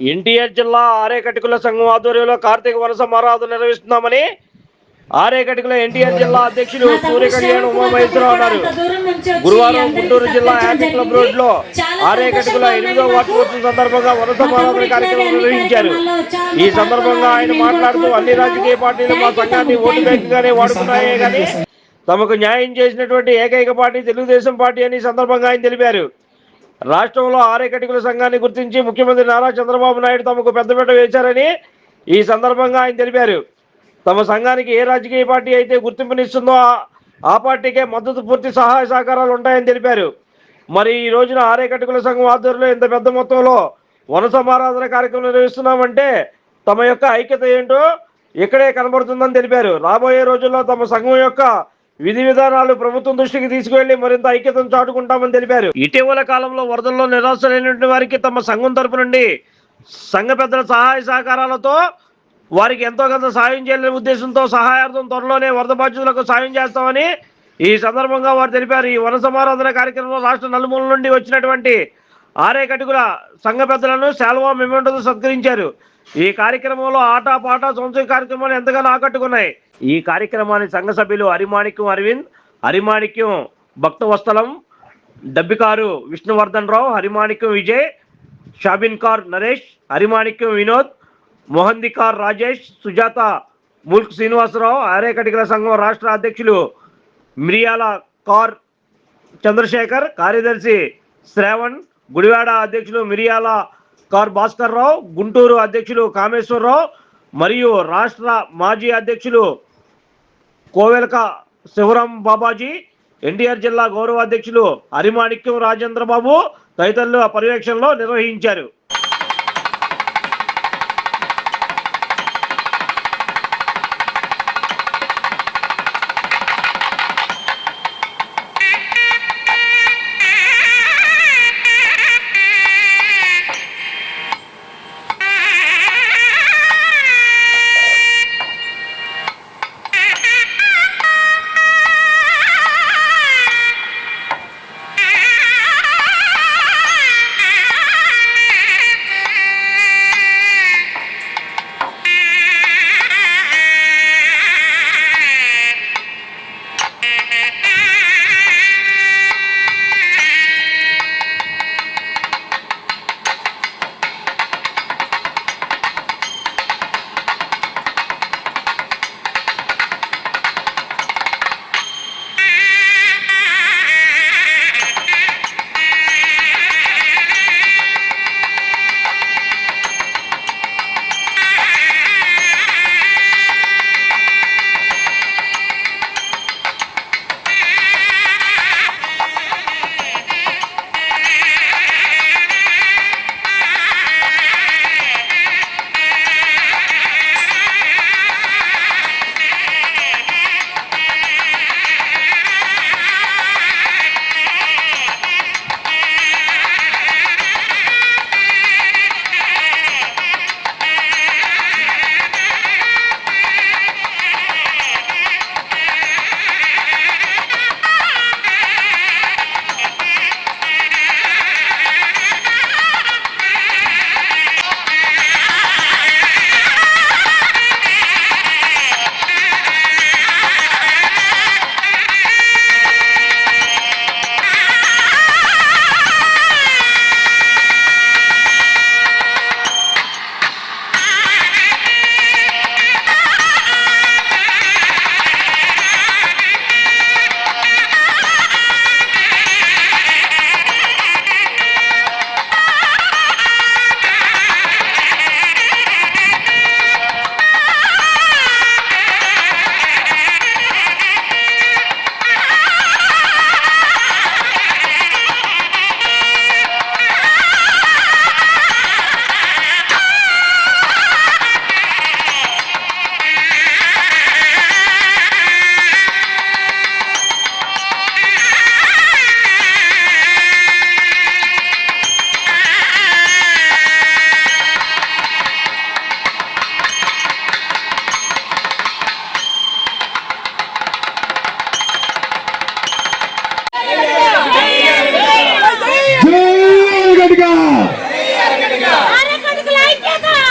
ఎన్టీఆర్ జిల్లా ఆరేకటికుల సంఘం ఆధ్వర్యంలో కార్తీక వనస మహారాజు నిర్వహిస్తున్నామని ఆరేకటికుల ఎన్టీఆర్ జిల్లా అధ్యక్షులు సూర్య కళ్యాణ్ ఉమామహేశ్వరరావు అన్నారు గురువారం గుంటూరు జిల్లా యాంటీ క్లబ్ రోడ్లో ఆరేకటికుల ఎనిమిదో వార్షికోత్సవం సందర్భంగా వనస మహారాజుల కార్యక్రమం నిర్వహించారు. ఈ సందర్భంగా ఆయన మాట్లాడుతూ అన్ని రాజకీయ పార్టీలు మా సంఘాన్ని ఓటు బ్యాంకుగానే వాడుకున్నాయే కానీ తమకు న్యాయం చేసినటువంటి ఏకైక పార్టీ తెలుగుదేశం పార్టీ అని ఈ సందర్భంగా ఆయన తెలిపారు. రాష్ట్రంలో ఆరేకటికుల సంఘాన్ని గుర్తించి ముఖ్యమంత్రి నారా చంద్రబాబు నాయుడు తమకు పెద్దపీట వేశారని ఈ సందర్భంగా ఆయన తెలిపారు. తమ సంఘానికి ఏ రాజకీయ పార్టీ అయితే గుర్తింపునిస్తుందో ఆ- ఆ పార్టీకే మద్దతు పూర్తి సహాయ సహకారాలు ఉంటాయని తెలిపారు. మరి ఈ రోజున ఆరేకటికుల సంఘం ఆధ్వర్యంలో ఇంత పెద్ద మొత్తంలో వన సమారాధన కార్యక్రమం నిర్వహిస్తున్నామంటే తమ యొక్క ఐక్యత ఏంటో ఇక్కడే కనబడుతుందని తెలిపారు. రాబోయే రోజుల్లో తమ సంఘం యొక్క విధి విధానాలు ప్రభుత్వం దృష్టికి తీసుకువెళ్ళి మరింత ఐక్యతను చాటుకుంటామని తెలిపారు. ఇటీవల కాలంలో వరదల్లో నిరాశలైనటువంటి వారికి తమ సంఘం తరపు నుండి సంఘ పెద్దల సహాయ సహకారాలతో వారికి ఎంతో కొంత సాయం చేయాలనే ఉద్దేశంతో సహాయార్థం త్వరలోనే వరద బాధితులకు సాయం చేస్తామని ఈ సందర్భంగా వారు తెలిపారు. ఈ వన సమారాధన కార్యక్రమంలో రాష్ట్ర నలుమూల నుండి వచ్చినటువంటి ఆరే కటుకుల సంఘ పెద్దలను శాల్వా మెమెంటోతో సత్కరించారు. ఈ కార్యక్రమంలో ఆట పాట సంస్కృతి కార్యక్రమాలు ఎంతగానో ఆకట్టుకున్నాయి. ఈ కార్యక్రమాన్ని సంఘ సభ్యులు హరిమాణిక్యం అరవింద్ హరిమాణిక్యం భక్తవస్తలం డబ్బికారు విష్ణువర్ధన్ రావు హరిమాణిక్యం విజయ్ షాబిన్ కార్ నరేష్ హరిమాణిక్యం వినోద్ మోహందికార్ రాజేష్ సుజాత ముల్క్ శ్రీనివాసరావు ఆరేకటికల సంఘం రాష్ట్ర అధ్యక్షులు మిరియాల కార్ చంద్రశేఖర్ కార్యదర్శి శ్రావణ్ గుడివాడ అధ్యక్షులు మిరియాల కార్ భాస్కర్ రావు గుంటూరు అధ్యక్షులు కామేశ్వరరావు మరియు రాష్ట్ర మాజీ అధ్యక్షులు కోవెలక శివరాం బాబాజీ ఎన్టీఆర్ జిల్లా గౌరవ అధ్యక్షులు హరిమాణిక్యం రాజేంద్ర బాబు పర్యవేక్షణలో నిర్వహించారు.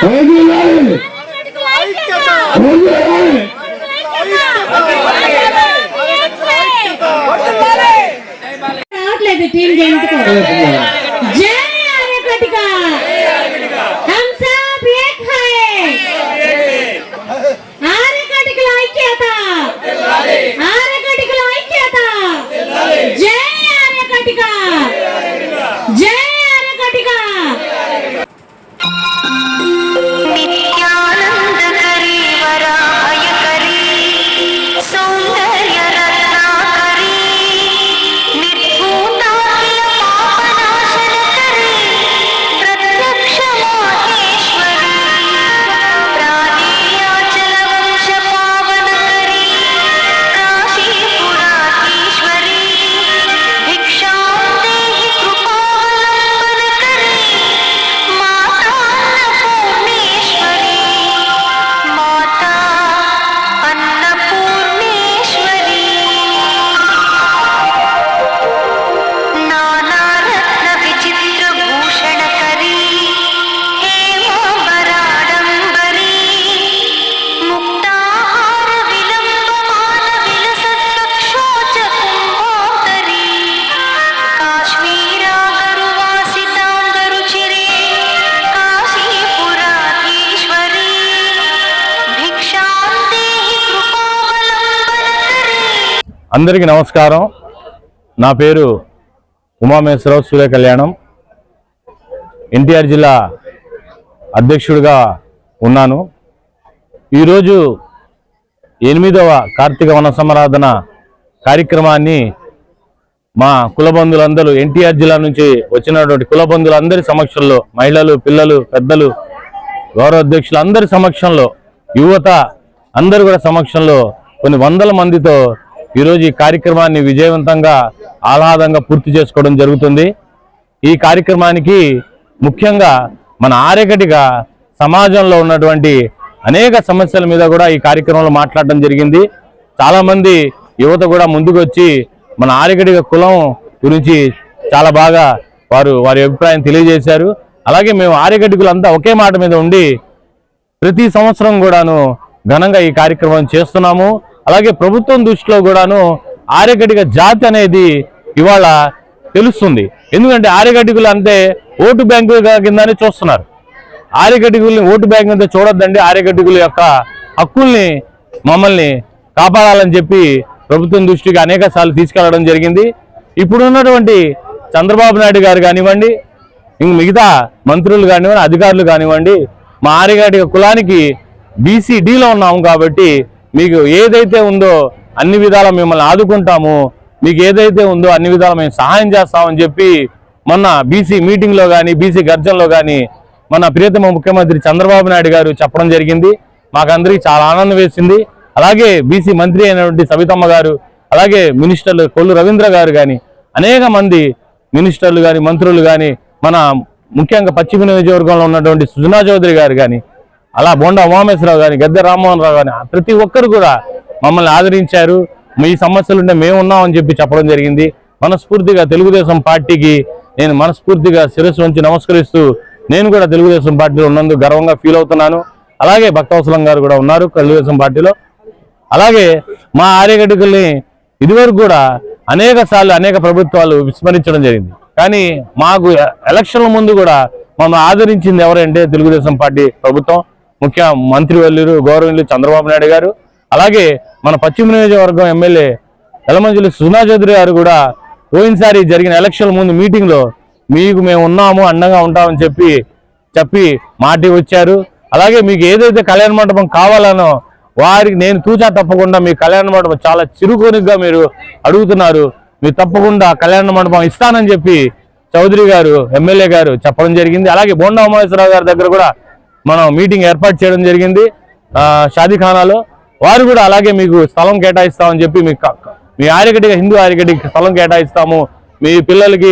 Regular అందరికీ నమస్కారం. నా పేరు ఉమామేశ్వరరావు సూర్య కళ్యాణం ఎన్టీఆర్ జిల్లా అధ్యక్షుడిగా ఉన్నాను. ఈరోజు ఎనిమిదవ కార్తీక వన సమరాధన కార్యక్రమాన్ని మా కులబంధులందరూ ఎన్టీఆర్ జిల్లా నుంచి వచ్చినటువంటి కులబంధులందరి సమక్షంలో మహిళలు పిల్లలు పెద్దలు గౌరవ అధ్యక్షులు అందరి సమక్షంలో యువత అందరు కూడా సమక్షంలో కొన్ని వందల మందితో ఈరోజు ఈ కార్యక్రమాన్ని విజయవంతంగా ఆహ్లాదంగా పూర్తి చేసుకోవడం జరుగుతుంది. ఈ కార్యక్రమానికి ముఖ్యంగా మన ఆరేగటిగా సమాజంలో ఉన్నటువంటి అనేక సమస్యల మీద కూడా ఈ కార్యక్రమంలో మాట్లాడడం జరిగింది. చాలామంది యువత కూడా ముందుకు వచ్చి మన ఆరేగడిగ కులం గురించి చాలా బాగా వారు వారి అభిప్రాయం తెలియజేశారు. అలాగే మేము ఆరేగడ్డికులంతా ఒకే మాట మీద ఉండి ప్రతి సంవత్సరం కూడాను ఘనంగా ఈ కార్యక్రమం చేస్తున్నాము. అలాగే ప్రభుత్వం దృష్టిలో కూడాను ఆర్యగడ్డిక జాతి అనేది ఇవాళ తెలుస్తుంది. ఎందుకంటే ఆర్యగడ్డికులు అంతే ఓటు బ్యాంకు కిందనే చూస్తున్నారు. ఆర్యగడ్డికుల్ని ఓటు బ్యాంక్ కింద చూడొద్దండి ఆర్యగడ్డికుల యొక్క హక్కుల్ని మమ్మల్ని కాపాడాలని చెప్పి ప్రభుత్వం దృష్టికి అనేక సార్లు తీసుకెళ్ళడం జరిగింది. ఇప్పుడున్నటువంటి చంద్రబాబు నాయుడు గారు కానివ్వండి ఇంక మిగతా మంత్రులు కానివ్వండి అధికారులు కానివ్వండి మా ఆరిగాడి కులానికి బీసీడీలో ఉన్నాము కాబట్టి మీకు ఏదైతే ఉందో అన్ని విధాలా మిమ్మల్ని ఆదుకుంటాము. మీకు ఏదైతే ఉందో అన్ని విధాలా మేము సహాయం చేస్తామని చెప్పి మొన్న బీసీ మీటింగ్లో కానీ బీసీ గర్జనలో కానీ మన ప్రియతమ ముఖ్యమంత్రి చంద్రబాబు నాయుడు గారు చెప్పడం జరిగింది. మాకందరికీ చాలా ఆనందం వేసింది. అలాగే బీసీ మంత్రి అయినటువంటి సవితమ్మ గారు అలాగే మినిస్టర్లు కొల్లు రవీంద్ర గారు కానీ అనేక మంది మినిస్టర్లు కానీ మంత్రులు కానీ మన ముఖ్యంగా పశ్చిమ నియోజకవర్గంలో ఉన్నటువంటి సుజనా చౌదరి గారు కానీ అలా బొండా ఉమామేశ్వరరావు కానీ గద్దె రామ్మోహన్ రావు కానీ ప్రతి ఒక్కరు కూడా మమ్మల్ని ఆదరించారు. మీ సమస్యలు ఉంటే మేము ఉన్నామని చెప్పి చెప్పడం జరిగింది. మనస్ఫూర్తిగా తెలుగుదేశం పార్టీకి నేను మనస్ఫూర్తిగా శిరస్సు వంచి నమస్కరిస్తూ నేను కూడా తెలుగుదేశం పార్టీలో ఉన్నందుకు గర్వంగా ఫీల్ అవుతున్నాను. అలాగే భక్తవసలం గారు కూడా ఉన్నారు తెలుగుదేశం పార్టీలో. అలాగే మా ఆర్యగడ్డకుల్ని ఇదివరకు కూడా అనేక సార్లు అనేక ప్రభుత్వాలు విస్మరించడం జరిగింది. కానీ మాకు ఎలక్షన్ల ముందు కూడా మమ్మల్ని ఆదరించింది ఎవరంటే తెలుగుదేశం పార్టీ ప్రభుత్వం. ముఖ్య మంత్రి మంత్రివర్యులు గౌరవనీయులు చంద్రబాబు నాయుడు గారు అలాగే మన పశ్చిమ నియోజకవర్గం ఎమ్మెల్యే ఎలమంజులు సునా చౌదరి గారు కూడా పోయినసారి జరిగిన ఎలక్షన్ల ముందు మీటింగ్లో మీకు మేము ఉన్నాము అండగా ఉంటామని చెప్పి చెప్పి మాటి వచ్చారు అలాగే మీకు ఏదైతే కళ్యాణ మండపం కావాలనో వారికి నేను తూచా తప్పకుండా మీ కళ్యాణ మండపం చాలా చిరుకోనిగా మీరు అడుగుతున్నారు. మీరు తప్పకుండా కళ్యాణ మండపం ఇస్తానని చెప్పి చౌదరి గారు ఎమ్మెల్యే గారు చెప్పడం జరిగింది. అలాగే బోండా ఉమేశ్వరరావు గారి దగ్గర కూడా మనం మీటింగ్ ఏర్పాటు చేయడం జరిగింది. షాదీఖానాలో వారు కూడా అలాగే మీకు స్థలం కేటాయిస్తామని చెప్పి మీ మీ ఆర్యగడ్డిగా హిందూ ఆర్యగడ్డికి స్థలం కేటాయిస్తాము. మీ పిల్లలకి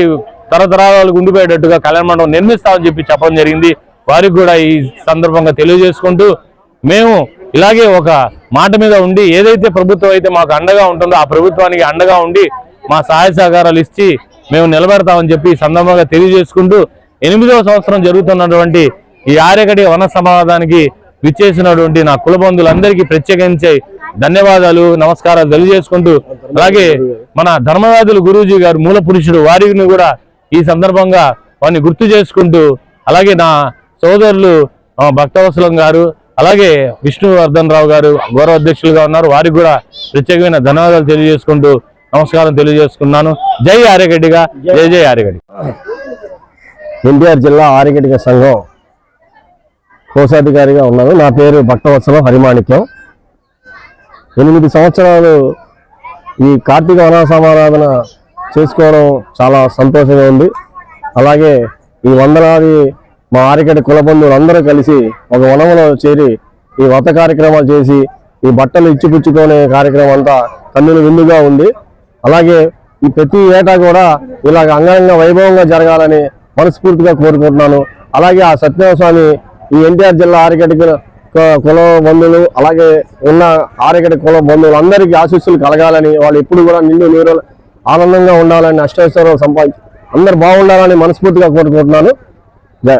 తరతరాలకు ఉండిపోయేటట్టుగా కళ్యాణ మండపం నిర్మిస్తామని చెప్పి చెప్పడం జరిగింది. వారికి కూడా ఈ సందర్భంగా తెలియజేసుకుంటూ మేము ఇలాగే ఒక మాట మీద ఉండి ఏదైతే ప్రభుత్వం అయితే మాకు అండగా ఉంటుందో ఆ ప్రభుత్వానికి అండగా ఉండి మా సహాయ సహకారాలు ఇచ్చి మేము నిలబెడతామని చెప్పి సందర్భంగా తెలియజేసుకుంటూ ఎనిమిదవ సంవత్సరం జరుగుతున్నటువంటి ఈ ఆర్యగడి వన సమాధానికి విచ్చేసినటువంటి నా కుల బంధువులందరికీ ప్రత్యేకించి ధన్యవాదాలు నమస్కారాలు తెలియజేసుకుంటూ అలాగే మన ధర్మవాదులు గురూజీ గారు మూల పురుషుడు వారిని కూడా ఈ సందర్భంగా వారిని గుర్తు చేసుకుంటూ అలాగే నా సోదరులు భక్తవసలం గారు అలాగే విష్ణువర్ధన్ రావు గారు గౌరవ అధ్యక్షులుగా ఉన్నారు. వారికి కూడా ప్రత్యేకమైన ధన్యవాదాలు తెలియజేసుకుంటూ నమస్కారం తెలియజేసుకున్నాను. జై ఆర్యగడ్డిగా జై జై ఆర్యగడ్డి ఎన్టీఆర్ జిల్లా ఆరిగటిక సంఘం కోశాధికారిగా ఉన్నాను నా పేరు భక్తవత్సలం హరిమాణిక్యం. ఎనిమిది సంవత్సరాలు ఈ కార్తీక వనసమారాధన చేసుకోవడం చాలా సంతోషంగా ఉంది. అలాగే ఈ వందలాది మా ఆరికటి కుల కలిసి ఒక వనంలో చేరి ఈ వ్రత కార్యక్రమాలు చేసి ఈ బట్టలు ఇచ్చిపుచ్చుకునే కార్యక్రమం అంతా కన్నులు విందుగా ఉంది. అలాగే ఈ ప్రతి ఏటా కూడా ఇలాగ అంగరంగ వైభవంగా జరగాలని మనస్ఫూర్తిగా కోరుకుంటున్నాను. అలాగే ఆ సత్యనారాయణ స్వామి ఈ ఎన్టీఆర్ జిల్లా ఆరికటి కుల బంధువులు అలాగే ఉన్న ఆరికటి కుల బంధువులు అందరికీ ఆశీస్సులు కలగాలని వాళ్ళు ఎప్పుడు కూడా నిండు నీరు ఆనందంగా ఉండాలని అష్టేశ్వరం సంపాదించి అందరు బాగుండాలని మనస్ఫూర్తిగా కోరుకుంటున్నాను. జై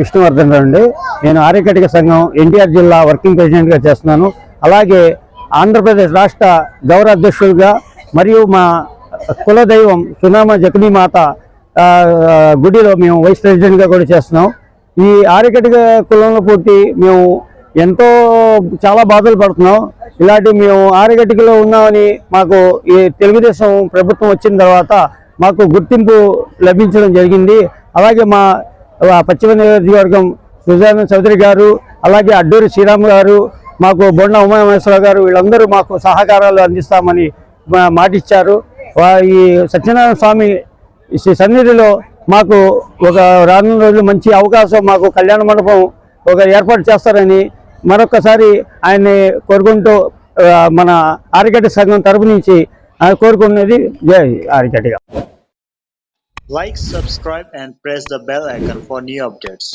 విష్ణువర్ధన్ రావు అండి. నేను ఆర్యకటిక సంఘం ఎన్టీఆర్ జిల్లా వర్కింగ్ ప్రెసిడెంట్గా చేస్తున్నాను. అలాగే ఆంధ్రప్రదేశ్ రాష్ట్ర గౌరవ అధ్యక్షుడిగా మరియు మా కులదైవం సునామ జగనీ మాత గుడిలో మేము వైస్ ప్రెసిడెంట్గా కూడా చేస్తున్నాం. ఈ ఆర్యకటిక కులంలో పుట్టి మేము ఎంతో చాలా బాధలు పడుతున్నాం. ఇలాంటి మేము ఆరగట్టికలో ఉన్నామని మాకు ఈ తెలుగుదేశం ప్రభుత్వం వచ్చిన తర్వాత మాకు గుర్తింపు లభించడం జరిగింది. అలాగే మా పశ్చిమ నియోజకవర్గం సుజాన చౌదరి గారు అలాగే అడ్డూరి శ్రీరామ్ గారు మాకు బొండ ఉమామేశ్వర గారు వీళ్ళందరూ మాకు సహకారాలు అందిస్తామని మా- మాటిచ్చారు. ఈ సత్యనారాయణ స్వామి ఈ సన్నిధిలో మాకు ఒక రానున్న రోజులు మంచి అవకాశం మాకు కళ్యాణ మండపం ఒక ఏర్పాటు చేస్తారని మరొకసారి ఆయన్ని కోరుకుంటూ మన ఆరికట్టి సంఘం తరపు నుంచి కోరుకునేది జై ఆరికట్టిగా like subscribe and press the bell icon for new updates